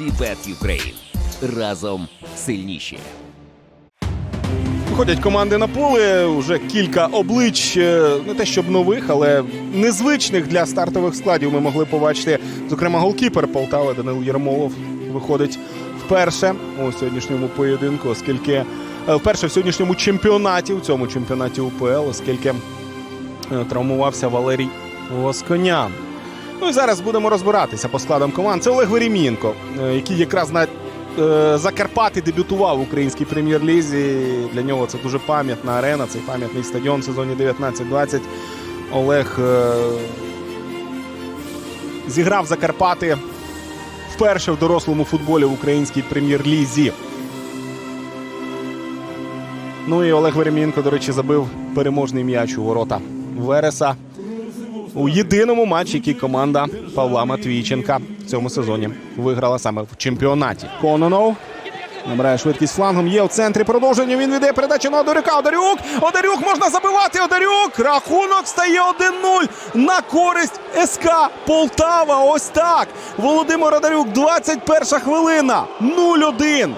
Вібет Юкрейн. Разом сильніші. Виходять команди на поле. Уже кілька облич, е, не те щоб нових, але незвичних для стартових складів. Ми могли побачити. Зокрема, голкіпер Полтави Данил Єрмолов виходить вперше у сьогоднішньому поєдинку, оскільки е, вперше в сьогоднішньому чемпіонаті, у цьому чемпіонаті УПЛ, оскільки е, травмувався Валерій Восконян. Ну і зараз будемо розбиратися по складам команд. Це Олег Веремієнко, е, який якраз на е, Закарпати дебютував в українській прем'єр-лізі. Для нього це дуже пам'ятна арена, цей пам'ятний стадіон в сезоні 19-20. Олег е, зіграв Закарпати вперше в дорослому футболі в українській прем'єр-лізі. Ну і Олег Веремієнко, до речі, забив переможний м'яч у ворота Вереса у єдиному матчі, який команда Павла Матвійченка в цьому сезоні виграла саме в чемпіонаті. Кононов набирає швидкість флангом. Є в центрі продовження. Він віддає передачу на Одарюка. Одарюк! Одарюк можна забивати. Одарюк! Рахунок стає 1-0 на користь СК Полтава. Ось так. Володимир Одарюк, 21 хвилина. 0-1.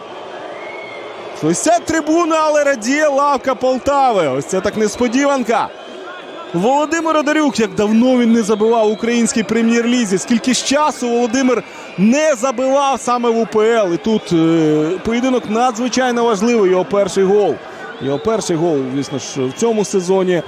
Свистять трибуни, але радіє лавка Полтави. Ось це так несподіванка. Володимир Одарюк, як давно він не забивав українській прем'єр-лізі. Скільки ж часу Володимир не забивав саме в УПЛ. І тут е, поєдинок надзвичайно важливий. Його перший гол. Його перший гол, звісно ж, в цьому сезоні.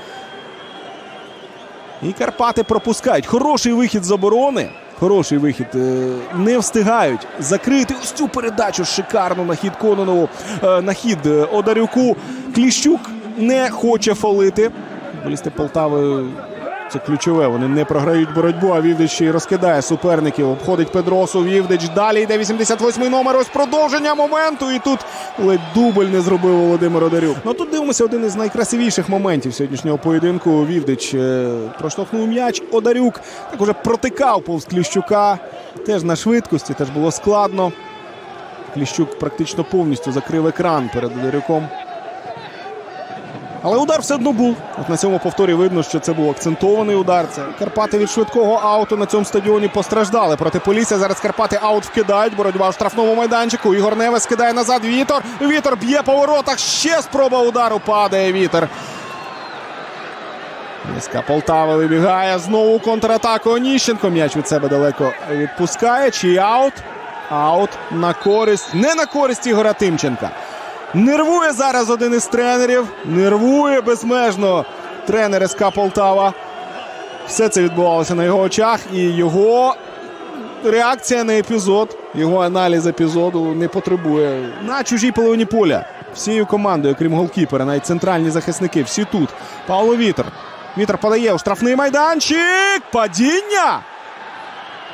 І Карпати пропускають. Хороший вихід з оборони. Хороший вихід. Е, Не встигають закрити ось цю передачу шикарну на хід Кононову, е, на хід е, Одарюку. Кліщук не хоче фолити. Футболісти Полтави це ключове. Вони не програють боротьбу, а Вівдич ще й розкидає суперників. Обходить Педросу. Вівдич. Далі йде 88-й номер. Ось продовження моменту. І тут ледь дубль не зробив Володимир Одарюк. Ну тут дивимося один із найкрасивіших моментів сьогоднішнього поєдинку. Вівдич е, проштовхнув м'яч. Одарюк так уже протикав повз Кліщука. Теж на швидкості, теж було складно. Кліщук практично повністю закрив екран перед Одарюком. Але удар все одно був. От на цьому повторі видно, що це був акцентований удар. Це Карпати від швидкого ауту на цьому стадіоні постраждали. Проти Полісся зараз Карпати аут вкидають. Боротьба в штрафному майданчику. Ігор Невес кидає назад. Вітор. Вітер б'є по воротах. Ще спроба удару. Падає вітер. СК Полтава вибігає. Знову контратаку Оніщенко. М'яч від себе далеко відпускає. Чи аут? Аут на користь. Не на користь Ігора Тимченка. Нервує зараз один із тренерів. Нервує безмежно тренер СК Полтава. Все це відбувалося на його очах, і його реакція на епізод, його аналіз епізоду не потребує на чужій половині поля. Всією командою, крім голкіпера, навіть центральні захисники, всі тут. Павло Вітер. Вітер подає у штрафний майданчик. Падіння.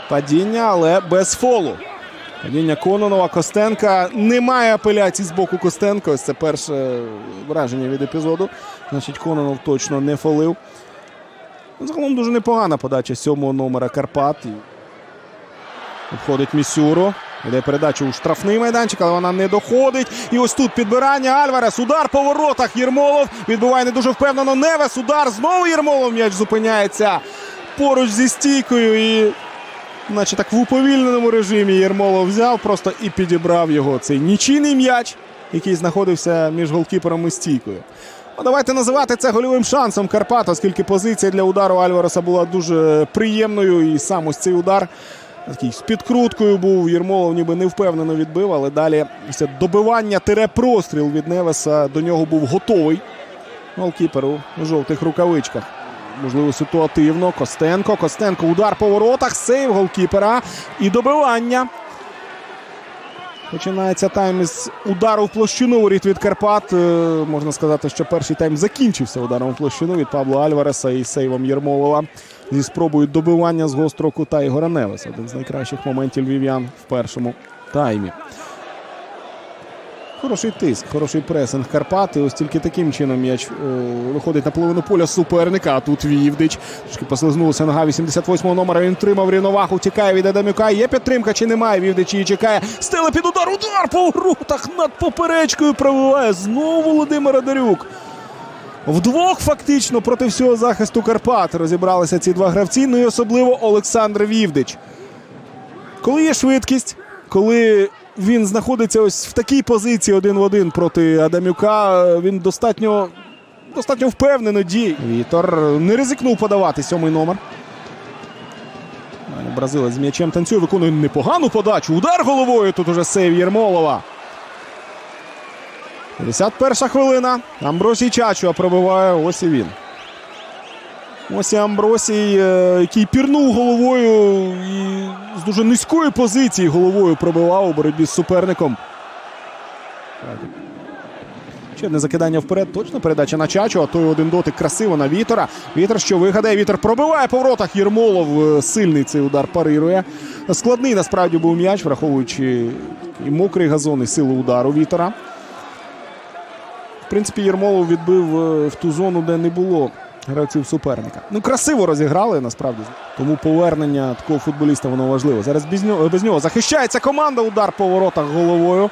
Падіння, але без фолу. Падіння Кононова, Костенка. Немає апеляцій з боку Костенка. Ось це перше враження від епізоду. Значить, Кононов точно не фолив. Загалом дуже непогана подача сьомого номера Карпат. Обходить Місюро. Іде передача у штрафний майданчик, але вона не доходить. І ось тут підбирання Альварес. Удар по воротах. Єрмолов відбиває не дуже впевнено. Невес. Удар. Знову Єрмолов. М'яч зупиняється поруч зі стійкою. І Наче так в уповільненому режимі Єрмолов взяв просто і підібрав його. Цей нічийний м'яч, який знаходився між голкіпером і стійкою. Ну, давайте називати це гольовим шансом Карпат, оскільки позиція для удару Альвареса була дуже приємною. І сам ось цей удар такий з підкруткою був. Єрмолов ніби не впевнено відбив, але далі це добивання тире простріл від Невеса до нього був готовий. Голкіпер у жовтих рукавичках. Можливо, ситуативно. Костенко. Костенко. Удар по воротах. Сейв голкіпера. І добивання. Починається тайм із удару в площину воріт від Карпат. Е, Можна сказати, що перший тайм закінчився ударом в площину від Павла Альвареса і сейвом Єрмолова зі спробою добивання з гострого кута Ігора Невеса. Один з найкращих моментів львів'ян в першому таймі. Хороший тиск, хороший пресинг Карпати. Ось тільки таким чином м'яч е, виходить на половину поля суперника. А тут Вівдич. Трошки послизнулася нога 88-го номера. Він тримав рівновагу, тікає від Адамюка. Є підтримка чи немає? Вівдич її чекає. Стеле під удар. Удар по воротах над поперечкою пробиває. Знову Володимир Адарюк. Вдвох фактично проти всього захисту Карпат розібралися ці два гравці. Ну і особливо Олександр Вівдич. Коли є швидкість, коли він знаходиться ось в такій позиції один в один проти Адамюка, він достатньо, достатньо впевнено діє. Вітор не ризикнув подавати сьомий номер. Бразилець з м'ячем танцює, виконує непогану подачу. Удар головою. Тут уже сейв Єрмолова. 51 хвилина. Амбросій Чачуа пробиває. Ось і він. Ось Амбросій, е, який пірнув головою і з дуже низької позиції головою пробивав у боротьбі з суперником. Ще одне закидання вперед. Точно передача на Чачу, а той один дотик красиво на Вітора. Вітер що вигадає. Вітер пробиває по воротах. Єрмолов е, сильний цей удар парирує. Складний насправді був м'яч, враховуючи і мокрий газон, і силу удару Вітора. В принципі, Єрмолов відбив е, в ту зону, де не було гравців суперника. Ну, красиво розіграли насправді. Тому повернення такого футболіста воно важливо. Зараз без нього, без нього захищається команда. Удар по воротах головою.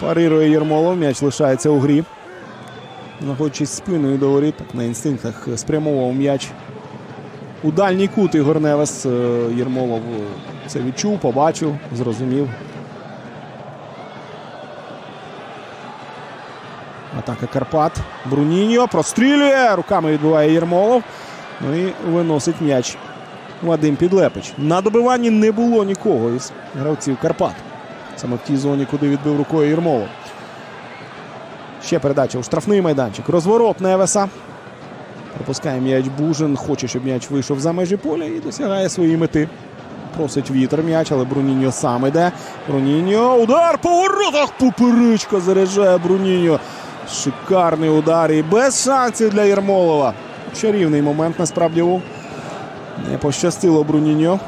Парирує Єрмолов. М'яч лишається у грі. Знаходячись спиною до воріт, на інстинктах спрямовував м'яч. У дальній кут Ігор Невес. Е, Єрмолов е, це відчув, побачив, зрозумів. Атака Карпат. Бруніньо прострілює. Руками відбиває Єрмолов. Ну і виносить м'яч Вадим Підлепич. На добиванні не було нікого із гравців Карпат. Саме в тій зоні, куди відбив рукою Єрмолов. Ще передача у штрафний майданчик. Розворот Невеса. Пропускає м'яч Бужин. Хоче, щоб м'яч вийшов за межі поля і досягає своєї мети. Просить вітер м'яч, але Бруніньо сам іде. Бруніньо. Удар по воротах. Поперечка заряджає Бруніньо. Шикарний удар і без шансів для Єрмолова. Чарівний момент насправді був. Не пощастило Бруніньо.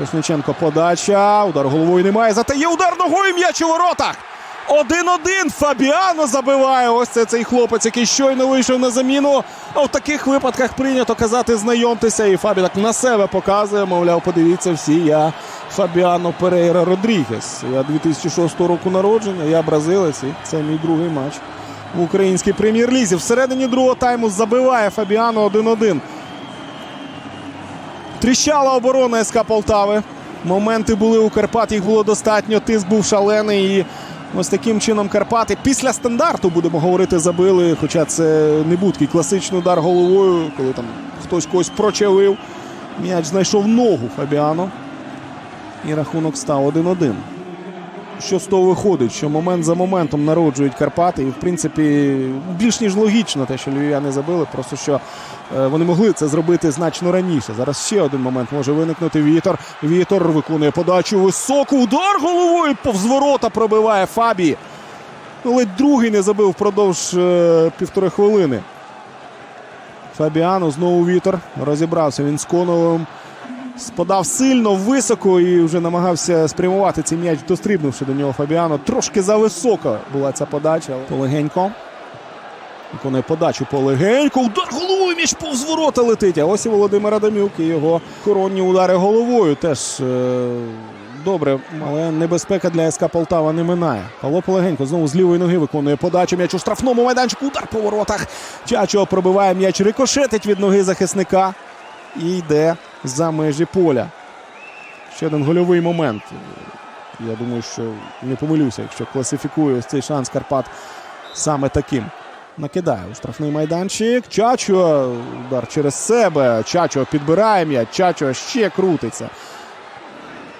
Росниченко подача. Удар головою немає. Зате є удар ногою м'яч у воротах. 1-1. Фабіано забиває. Ось це цей хлопець, який щойно вийшов на заміну. А в таких випадках прийнято казати знайомтеся. І Фабі так на себе показує. Мовляв, подивіться всі. Я Фабіано Перейра Родрігес. Я 2006 року народження, я бразилець. І це мій другий матч в українській прем'єр-лізі. Всередині другого тайму забиває Фабіано 1-1. Тріщала оборона СК Полтави. Моменти були у Карпат, їх було достатньо. Тиск був шалений. І ось таким чином Карпати після стандарту, будемо говорити, забили. Хоча це не був такий класичний удар головою, коли там хтось когось прочавив. М'яч знайшов ногу Фабіано. І рахунок став 1-1. Що з того виходить? Що момент за моментом народжують Карпати. І, в принципі, більш ніж логічно те, що львів'яни забили. Просто що е, вони могли це зробити значно раніше. Зараз ще один момент може виникнути. Вітер. Вітер виконує подачу високу. Удар головою повз ворота пробиває Фабі. Ну, Ледь другий не забив впродовж е, півтори хвилини. Фабіано знову вітер. Розібрався він з Коновим. Спадав сильно, високо і вже намагався спрямувати цей м'яч, дострибнувши до нього Фабіано. Трошки зависока була ця подача. Полегенько. Виконує подачу полегенько. Удар головою м'яч повз ворота летить. А ось і Володимир Адамюк і його коронні удари головою теж е- добре, але небезпека для СК Полтава не минає. Павло Полегенько знову з лівої ноги виконує подачу. М'яч у штрафному майданчику. Удар по воротах. Чачо пробиває м'яч, рикошетить від ноги захисника і йде за межі поля. Ще один гольовий момент. Я думаю, що не помилюся, якщо класифікую ось цей шанс Карпат саме таким. Накидає у штрафний майданчик. Чачо. Удар через себе. Чачо підбирає м'яч. Чачо ще крутиться.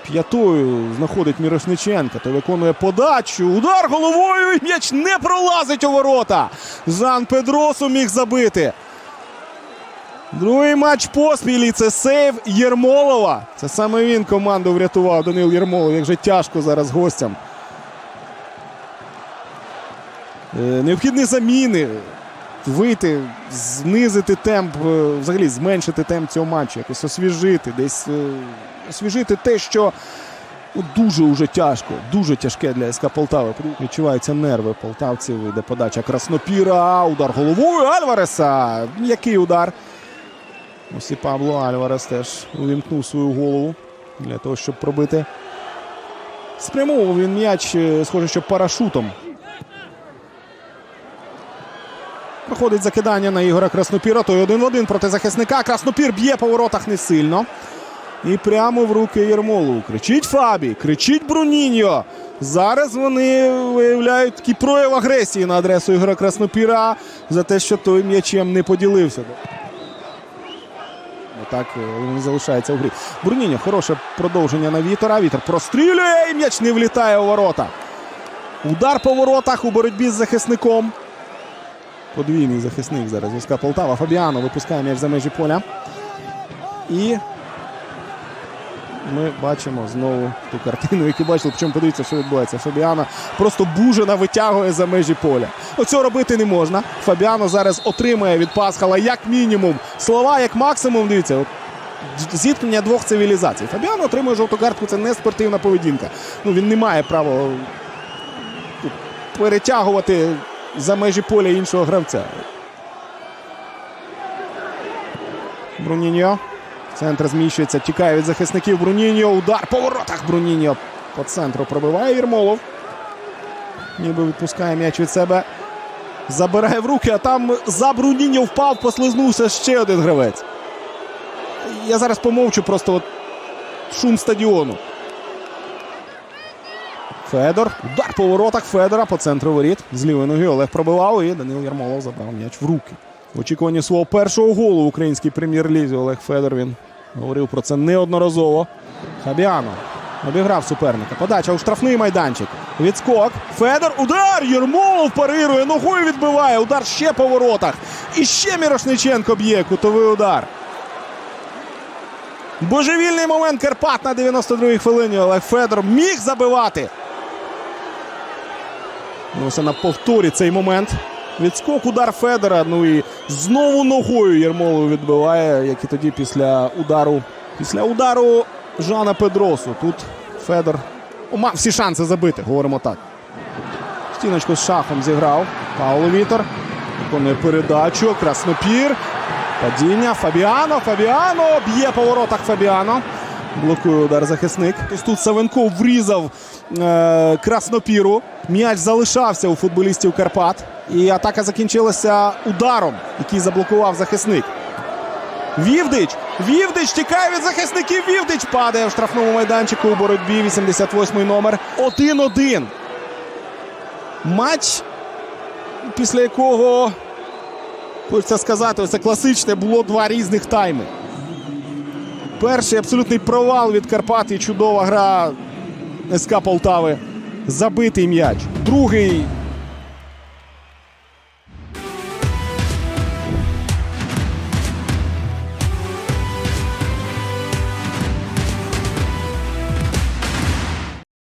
П'ятою знаходить Мірошниченка. Той виконує подачу. Удар головою. і М'яч не пролазить у ворота. Жан Педросу міг забити. Другий матч поспіль і це сейв Єрмолова. Це саме він команду врятував Данил Єрмолов. Як же тяжко зараз гостям. Е, Необхідні заміни. Вийти, знизити темп, е, взагалі зменшити темп цього матчу, якось освіжити, десь е, освіжити те, що ну, дуже уже тяжко, дуже тяжке для СК Полтави. Відчуваються нерви полтавців. Йде подача Краснопіра. Удар головою Альвареса. Який удар? Ось і Пабло Альварес теж увімкнув свою голову для того, щоб пробити. Спрямовував він м'яч, е, схоже, що парашутом. Проходить закидання на Ігора Краснопіра. Той один в один проти захисника. Краснопір б'є по воротах не сильно. І прямо в руки Єрмолову. Кричить Фабі, кричить Бруніньо. Зараз вони виявляють такий прояв агресії на адресу ігра Краснопіра за те, що той м'ячем не поділився. Так він залишається у грі. Бруніньо, хороше продовження на Вітера. Вітер прострілює і м'яч не влітає у ворота. Удар по воротах у боротьбі з захисником. Подвійний захисник зараз. Війська Полтава. Фабіано випускає м'яч за межі поля. І ми бачимо знову ту картину, яку бачили. Причому подивіться, що відбувається. Фабіано просто бужена витягує за межі поля. Оцього робити не можна. Фабіано зараз отримає від Пасхала як мінімум слова, як максимум. Дивіться, от зіткнення двох цивілізацій. Фабіано отримує жовту картку. Це не спортивна поведінка. Ну він не має права перетягувати за межі поля іншого гравця. Бруніньо. Центр зміщується, тікає від захисників Бруніньо. Удар по воротах Бруніньо. По центру пробиває Єрмолов. Ніби відпускає м'яч від себе. Забирає в руки, а там за Бруніньо впав, послизнувся ще один гравець. Я зараз помовчу просто от шум стадіону. Федор. Удар по воротах Федора по центру воріт. З лівої ноги Олег пробивав і Данил Ярмолов забрав м'яч в руки. В очікуванні свого першого голу в українській прем'єр-лізі Олег Федор він говорив про це неодноразово. Фабіано обіграв суперника. Подача у штрафний майданчик. Відскок. Федор. Удар! Єрмолов парирує. Ногою відбиває. Удар ще по воротах. І ще Мірошниченко б'є. Кутовий удар. Божевільний момент Карпат на 92-й хвилині. Олег Федор міг забивати. Ось на повторі цей момент. Відскок удар Федора. Ну і знову ногою Єрмолов відбиває, як і тоді після удару. Після удару Жана Педросу. Тут Федор мав всі шанси забити, говоримо так. Стіночку з шахом зіграв. Пауло Вітер. Виконує передачу. Краснопір. Падіння. Фабіано. Фабіано. Б'є по воротах Фабіано. Блокує удар захисник. Ось тут Савенков врізав е, Краснопіру. М'яч залишався у футболістів Карпат. І атака закінчилася ударом, який заблокував захисник. Вівдич! Вівдич тікає від захисників. Вівдич падає в штрафному майданчику у боротьбі. 88-й номер. 1-1. Матч, після якого, хочеться сказати, це класичне було два різних тайми. Перший абсолютний провал від Карпат і чудова гра СК Полтави. Забитий м'яч. Другий